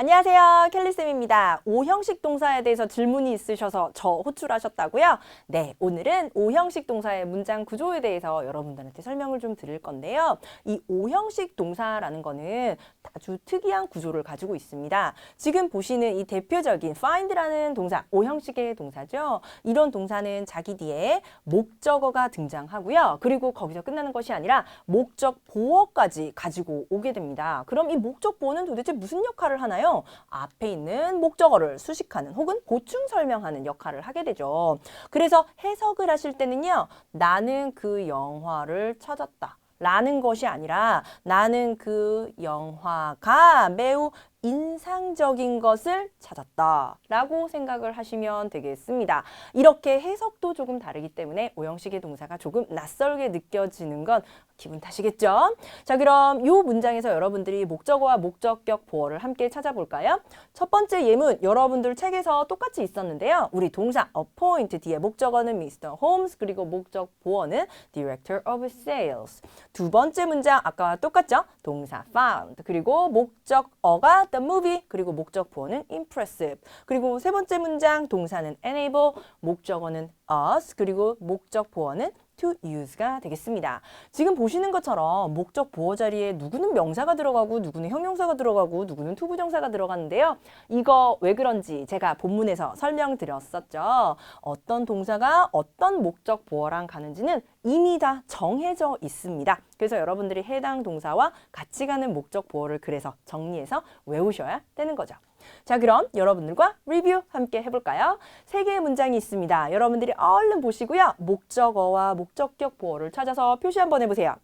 안녕하세요. 켈리쌤입니다. 오형식 동사에 대해서 질문이 있으셔서 저 호출하셨다고요? 네, 오늘은 오형식 동사의 문장 구조에 대해서 여러분들한테 설명을 좀 드릴 건데요. 이 오형식 동사라는 거는 아주 특이한 구조를 가지고 있습니다. 지금 보시는 이 대표적인 find라는 동사, 오형식의 동사죠. 이런 동사는 자기 뒤에 목적어가 등장하고요. 그리고 거기서 끝나는 것이 아니라 목적 보어까지 가지고 오게 됩니다. 그럼 이 목적 보어는 도대체 무슨 역할을 하나요? 앞에 있는 목적어를 수식하는 혹은 보충 설명하는 역할을 하게 되죠. 그래서 해석을 하실 때는요. 나는 그 영화를 찾았다. 라는 것이 아니라 나는 그 영화가 매우 인상적인 것을 찾았다 라고 생각을 하시면 되겠습니다. 이렇게 해석도 조금 다르기 때문에 오형식의 동사가 조금 낯설게 느껴지는 건 기분 탓이겠죠? 자 그럼 이 문장에서 여러분들이 목적어와 목적격 보어를 함께 찾아볼까요? 첫 번째 예문 여러분들 책에서 똑같이 있었는데요. 우리 동사 appoint 뒤에 목적어는 Mr. Holmes 그리고 목적 보어는 Director of Sales 두 번째 문장 아까와 똑같죠? 동사 found 그리고 목적어가 the movie 그리고 목적 보어는 impressive. 그리고 세 번째 문장 동사는 enable 목적어는 us 그리고 목적 보어는 to use가 되겠습니다. 지금 보시는 것처럼 목적 보어 자리에 누구는 명사가 들어가고 누구는 형용사가 들어가고 누구는 투부정사가 들어가는데요. 이거 왜 그런지 제가 본문에서 설명드렸었죠. 어떤 동사가 어떤 목적 보어랑 가는지는 이미 다 정해져 있습니다. 그래서 여러분들이 해당 동사와 같이 가는 목적 보어를 그래서 정리해서 외우셔야 되는 거죠. 자, 그럼 여러분들과 리뷰 함께 해볼까요? 세 개의 문장이 있습니다. 여러분들이 얼른 보시고요. 목적어와 목적격 보어를 찾아서 표시 한번 해보세요.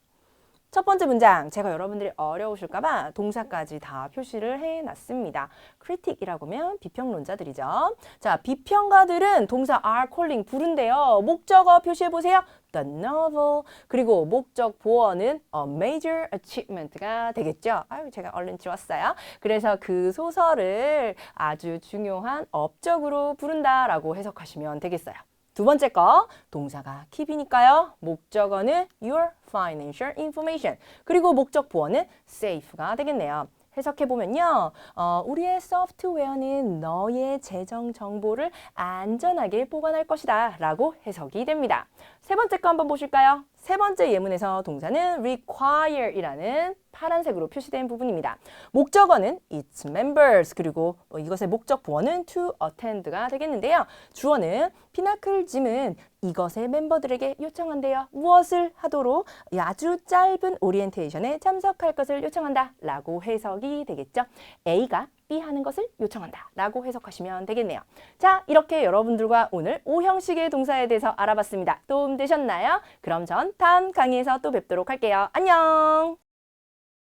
첫 번째 문장, 제가 여러분들이 어려우실까봐 동사까지 다 표시를 해놨습니다. critic이라고 하면 비평론자들이죠. 자, 비평가들은 동사 are calling 부른데요. 목적어 표시해보세요. the novel. 그리고 목적 보어는 a major achievement가 되겠죠. 아유, 제가 얼른 지웠어요. 그래서 그 소설을 아주 중요한 업적으로 부른다라고 해석하시면 되겠어요. 두 번째 거 동사가 keep이니까요. 목적어는 your financial information 그리고 목적 보어는 safe가 되겠네요. 해석해 보면요, 어, 우리의 소프트웨어는 너의 재정 정보를 안전하게 보관할 것이다 라고 해석이 됩니다. 세 번째 거 한번 보실까요? 세 번째 예문에서 동사는 require이라는 파란색으로 표시된 부분입니다. 목적어는 its members 그리고 뭐 이것의 목적 보어는 to attend가 되겠는데요. 주어는 피나클 짐은 이것의 멤버들에게 요청한대요. 무엇을 하도록 아주 짧은 오리엔테이션에 참석할 것을 요청한다 라고 해석이 되겠죠. A가 하는 것을 요청한다 라고 해석하시면 되겠네요. 자 이렇게 여러분들과 오늘 오형식의 동사에 대해서 알아봤습니다. 도움 되셨나요? 그럼 전 다음 강의에서 또 뵙도록 할게요. 안녕